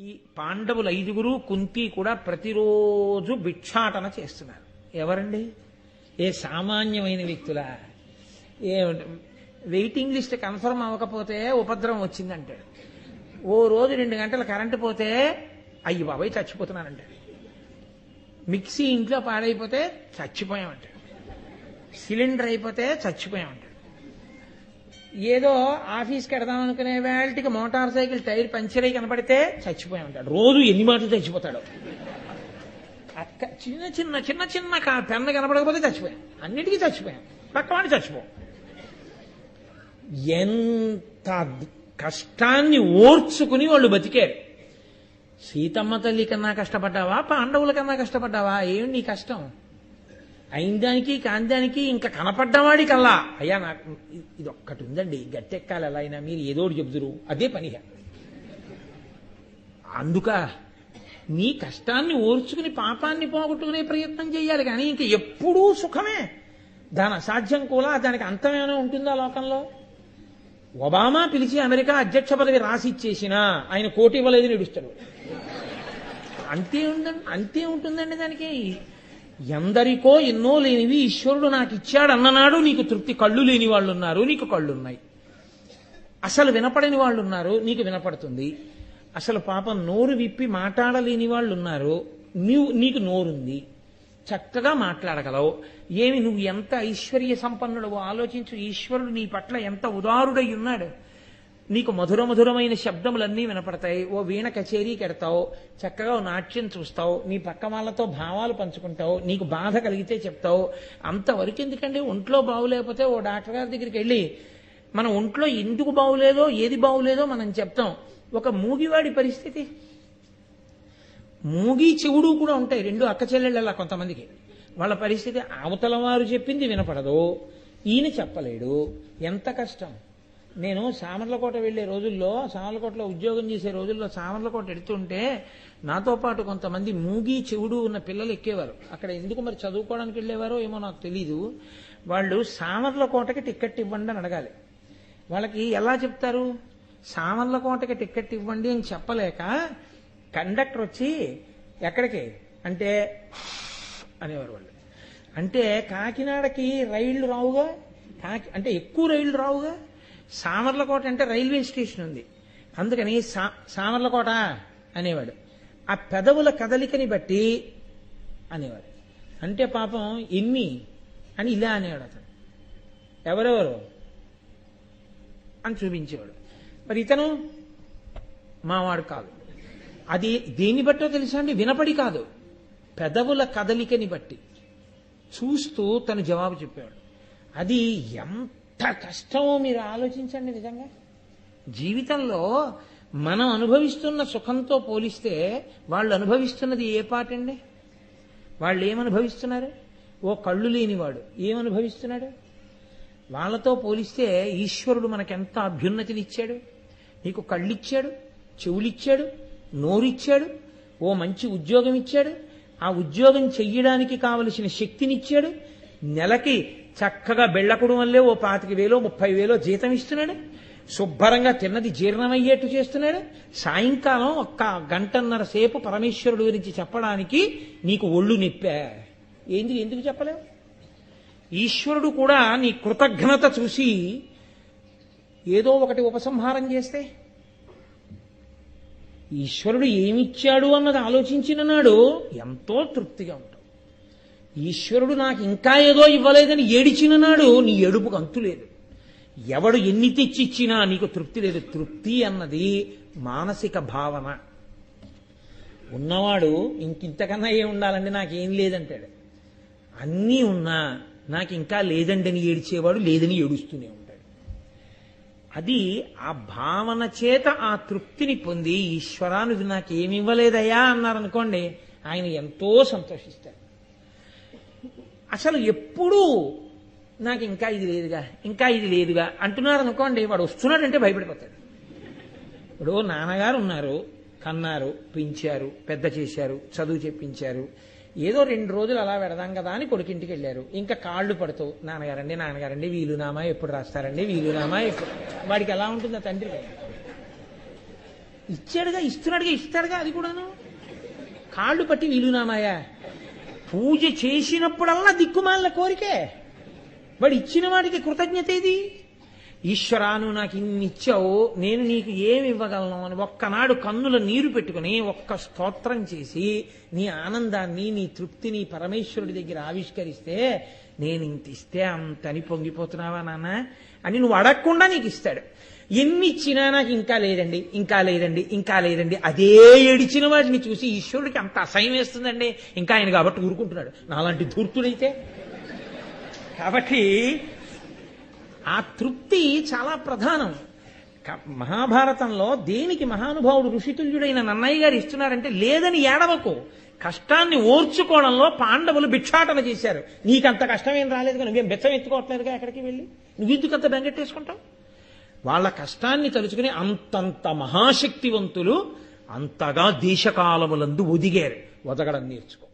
ఈ పాండవులు ఐదుగురు కుంతి కూడా ప్రతిరోజు భిక్షాటన చేస్తున్నారు. ఎవరండి? ఏ సామాన్యమైన వ్యక్తులా? ఏ వెయిటింగ్ లిస్ట్ కన్ఫర్మ్ అవ్వకపోతే ఉపద్రవం వచ్చిందంటాడు. ఓ రోజు రెండు గంటలు కరెంటు పోతే అయ్యి బాబాయ్ చచ్చిపోతున్నానంటాడు. మిక్సీ ఇంట్లో పాడైపోతే చచ్చిపోయామంటాడు. సిలిండర్ అయిపోతే చచ్చిపోయామంటాడు. ఏదో ఆఫీస్కి వెడదాం అనుకునే వేళటికి మోటార్ సైకిల్ టైర్ పంచర్ అయి కనపడితే చచ్చిపోయామంటాడు రోజు ఎన్ని మాటలు చచ్చిపోతాడు. అక్క చిన్న చిన్న చిన్న చిన్న కా- పెన్న కనపడకపోతే చచ్చిపోయాం. అన్నిటికీ చచ్చిపోయాం. పక్కవాడిని చచ్చిపో. ఎంత కష్టాన్ని ఓర్చుకుని వాళ్ళు బతికారు. సీతమ్మ తల్లి కన్నా కష్టపడ్డావా పాండవుల కన్నా కష్టపడ్డావా? ఏమి నీ కష్టం? అయిందానికి కాందానికి ఇంకా కనపడ్డవాడి కల్లా. అయ్యా నాకు ఇది ఒక్కటి ఉందండి. గట్టెక్కాలి ఎలా అయినా మీరు ఏదో ఒకటి చెబుతురు అదే పని అందుక నీ కష్టాన్ని ఓర్చుకుని పాపాన్ని పోగొట్టుకునే ప్రయత్నం చేయాలి కానీ ఇంక ఎప్పుడూ సుఖమే. దాని అసాధ్యం కూడా దానికి అంతమేమైనా ఉంటుందా లోకంలో? ఒబామా పిలిచి అమెరికా అధ్యక్ష పదవి రాసి ఇచ్చేసినా ఆయన కోటి ఇవ్వలేదు నడుస్తాడు అంతే ఉందండి అంతే ఉంటుందండి దానికి. ఎందరికో ఎన్నో లేనివి ఈశ్వరుడు నాకు ఇచ్చాడు అన్ననాడు నీకు తృప్తి కళ్ళు లేని వాళ్ళు ఉన్నారు నీకు కళ్ళు ఉన్నాయి అసలు వినపడని వాళ్ళు ఉన్నారు నీకు వినపడుతుంది. అసలు పాపం నోరు విప్పి మాట్లాడలేని వాళ్ళు ఉన్నారు నీవు నీకు నోరుంది. చక్కగా మాట్లాడగలవు. ఏమి నువ్వు ఎంత ఐశ్వర్య సంపన్నుడవో ఆలోచించు ఈశ్వరుడు నీ పట్ల ఎంత ఉదారుడై ఉన్నాడు. నీకు మధుర మధురమైన శబ్దములన్నీ వినపడతాయి. ఓ వీణ కచేరీ కెడతావు. చక్కగా నాట్యం చూస్తావు. నీ పక్క వాళ్ళతో భావాలు పంచుకుంటావు. నీకు బాధ కలిగితే చెప్తావు. అంతవరకు ఎందుకండి? ఒంట్లో బాగులేకపోతే ఓ డాక్టర్ గారి దగ్గరికి వెళ్ళి మన ఒంట్లో ఎందుకు బాగులేదో ఏది బాగులేదో మనం చెప్తాం. ఒక మూగివాడి పరిస్థితి. మూగి చెవుడు కూడా ఉంటాయి రెండు అక్క చెల్లెళ్ళలా కొంతమందికి. వాళ్ళ పరిస్థితి అవతల వారు చెప్పింది వినపడదు. ఈయన చెప్పలేడు. ఎంత కష్టం. నేను సామర్లకోట వెళ్ళే రోజుల్లో సామర్లకోటలో ఉద్యోగం చేసే రోజుల్లో సామర్లకోట ఎడుతుంటే నాతో పాటు కొంతమంది మూగి చెవుడు ఉన్న పిల్లలు ఎక్కేవారు. అక్కడ ఎందుకు మరి చదువుకోవడానికి వెళ్ళేవారో ఏమో నాకు తెలీదు. వాళ్ళు సామర్లకోటకి టికెట్ ఇవ్వండి అని అడగాలి. వాళ్ళకి ఎలా చెప్తారు? సామర్లకోటకి టికెట్ ఇవ్వండి అని చెప్పలేక కండక్టర్ వచ్చి ఎక్కడికి? అంటే అనేవారు వాళ్ళు. అంటే కాకినాడకి రైళ్ళు రావుగా? కాకి అంటే ఎక్కువ రైళ్ళు రావుగా? సామర్లకోట అంటే రైల్వే స్టేషన్ ఉంది. అందుకని సా సామర్లకోట అనేవాడు. ఆ పెదవుల కదలికని బట్టి అనేవాడు. అంటే పాపం ఎన్ని అని ఇలా అనేవాడు అతను. ఎవరెవరు? అని చూపించేవాడు. మరి ఇతను మావాడు కాదు. అది దేన్ని బట్టో తెలుసా అండి? వినపడి కాదు. పెదవుల కదలికని బట్టి. చూస్తూ తను జవాబు చెప్పాడు అది ఎంత కష్టమో మీరు ఆలోచించండి నిజంగా. జీవితంలో మనం అనుభవిస్తున్న సుఖంతో పోలిస్తే వాళ్ళు అనుభవిస్తున్నది ఏ పాటండి వాళ్ళు ఏమనుభవిస్తున్నారు? ఓ కళ్ళు లేనివాడు ఏమనుభవిస్తున్నాడు? వాళ్ళతో పోలిస్తే ఈశ్వరుడు మనకెంత అభ్యున్నతినిచ్చాడు? నీకు కళ్ళిచ్చాడు చెవులిచ్చాడు నోరిచ్చాడు ఓ మంచి ఉద్యోగం ఇచ్చాడు ఆ ఉద్యోగం చెయ్యడానికి కావలసిన శక్తినిచ్చాడు నెలకి చక్కగా బెళ్ళకుడు వల్లే ఓ పాతిక వేలో ముప్పై వేలో జీతం ఇస్తున్నాడు. శుభ్రంగా తిన్నది జీర్ణమయ్యేట్టు చేస్తున్నాడు. సాయంకాలం ఒక్క గంటన్నర సేపు పరమేశ్వరుడు గురించి చెప్పడానికి నీకు ఒళ్ళు నిప్పా. ఏంది ఎందుకు చెప్పలేవు? ఈశ్వరుడు కూడా నీ కృతజ్ఞత చూసి ఏదో ఒకటి ఉపసంహారం చేస్తే? ఈశ్వరుడు ఏమిచ్చాడు అన్నది ఆలోచించిన నాడు ఎంతో తృప్తిగా ఉంటాడు. ఈశ్వరుడు నాకు ఇంకా ఏదో ఇవ్వలేదని ఏడిచిన నాడు నీ ఏడుపుకు అంతు లేదు. ఎవడు ఎన్ని తెచ్చిచ్చినా నీకు తృప్తి లేదు. తృప్తి అన్నది మానసిక భావన. ఉన్నవాడు ఇంకింతకన్నా ఏం ఉండాలండి? నాకేం లేదంటాడు. అన్నీ ఉన్నా నాకు ఇంకా లేదండి అని ఏడిచేవాడు లేదని ఏడుస్తూనే ఉంటాడు. అది ఆ భావన చేత ఆ తృప్తిని పొంది ఈశ్వరా నువ్వు నాకు ఏమి ఇవ్వలేదయ్యా అన్నారనుకోండి ఆయన ఎంతో సంతోషిస్తాడు. అసలు ఎప్పుడూ నాకు ఇంకా ఇది లేదుగా ఇంకా ఇది లేదుగా అంటున్నారు అనుకోండి వాడు వస్తున్నాడంటే భయపడిపోతాడు. ఇప్పుడు నాన్నగారు ఉన్నారు కన్నారు పెంచారు పెద్ద చేశారు చదువు చెప్పించారు ఏదో రెండు రోజులు అలా పెడదాం కదా అని కొడుకింటికి వెళ్ళారు. ఇంకా కాళ్ళు పడుతూ నాన్నగారండి నాన్నగారండి వీలునామా ఎప్పుడు రాస్తారండి వీలునామా ఎప్పుడు వాడికి ఎలా ఉంటుంది తండ్రి ఇచ్చాడుగా ఇస్తున్నాడుగా ఇస్తాడుగా అది కూడాను. కాళ్ళు పట్టి వీలునామాయా పూజ చేసినప్పుడల్లా దిక్కుమాలిన కోరికే. వాడు ఇచ్చిన వాడికి కృతజ్ఞత ఏది ఈశ్వరాను నాకు ఇన్ని ఇచ్చావు నేను నీకు ఏమి ఇవ్వగలను అని ఒక్కనాడు కన్నుల నీరు పెట్టుకుని ఒక్క స్తోత్రం చేసి నీ ఆనందాన్ని నీ తృప్తిని పరమేశ్వరుడి దగ్గర ఆవిష్కరిస్తే నేను ఇంత ఇస్తే అంత అని పొంగిపోతున్నావా నాన్న? అని నువ్వు అడగకుండా నీకు ఇస్తాడు. ఎన్ని ఇచ్చినా నాకు ఇంకా లేదండి ఇంకా లేదండి ఇంకా లేదండి. అదే ఏడిచిన వాడిని చూసి ఈశ్వరుడికి అంత అసహ్యం వేస్తుందండి. ఇంకా ఆయన కాబట్టి ఊరుకుంటున్నాడు. నాలాంటి ధూర్తుడైతే. కాబట్టి ఆ తృప్తి చాలా ప్రధానం. మహాభారతంలో దేనికి మహానుభావుడు ఋషితుల్యుడైన నన్నయ్య గారు ఇస్తున్నారంటే లేదని ఏడవకు. కష్టాన్ని ఓర్చుకోవడంలో పాండవులు భిక్షాటన చేశారు. నీకంత కష్టం ఏం రాలేదు నువ్వేం బెచ్చం ఎత్తుకోవట్లేదుగా ఎక్కడికి వెళ్ళి? నువ్వు ఎందుకంత బెంగెట్టేసుకుంటావు? వాళ్ళ కష్టాన్ని తలుచుకుని అంతంత మహాశక్తివంతులు అంతగా దేశకాలములందు ఒదిగారు. ఒదగడం నేర్చుకో.